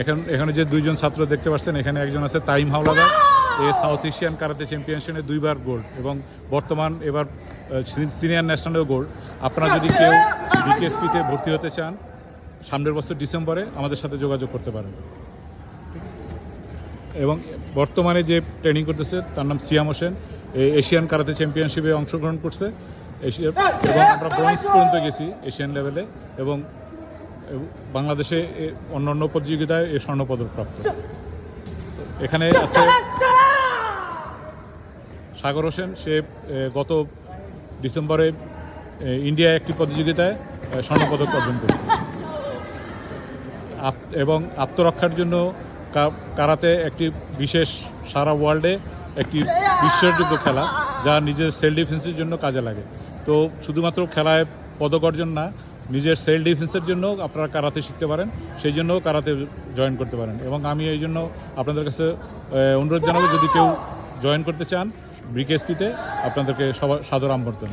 এখন এখানে যে দুইজন ছাত্র দেখতে পাচ্ছেন, এখানে একজন আছে তাইম Howlader. A south Asian karate চ্যাম্পিয়নশিপে দুইবার গোল্ড এবং বর্তমান এবার সিনিয়র ন্যাশনালেও গোল্ড। আপনারা যদি কেউ বিকেএসপিতে ভর্তি হতে চান, সামনের বছর ডিসেম্বরে আমাদের সাথে যোগাযোগ করতে পারেন। এবং বর্তমানে যে ট্রেনিং করতেছে, তার নাম সিয়াম হোসেন। এশিয়ান কারাতে চ্যাম্পিয়নশিপে অংশগ্রহণ করছে। এশিয়া এবং আমরা ব্রোঞ্জ পর্যন্ত গেছি এশিয়ান লেভেলে। এবং বাংলাদেশে এ অন্যান্য প্রতিযোগিতায় এ স্বর্ণপদক প্রাপ্ত। এখানে আছে সাগর হোসেন সে গত ডিসেম্বরে ইন্ডিয়া একটি প্রতিযোগিতায় স্বর্ণপদক অর্জন করেছে। এবং আত্মরক্ষার জন্য কারাতে একটি বিশেষ সারা ওয়ার্ল্ডে একটি বিশ্বাসযোগ্য খেলা যা নিজের সেলফ ডিফেন্সের জন্য কাজে লাগে। তো শুধুমাত্র খেলায় পদক অর্জন না নিজের সেলফ ডিফেন্সের জন্য আপনারা কারাতে শিখতে পারেন, সেই জন্য কারাতে জয়েন করতে পারেন। এবং আমি এই জন্য আপনাদের কাছে অনুরোধ জানাব, যদি কেউ জয়েন করতে চান ব্রিকেএসপিতে আপনাদেরকে সবার সাদর আমন্ত্রণ।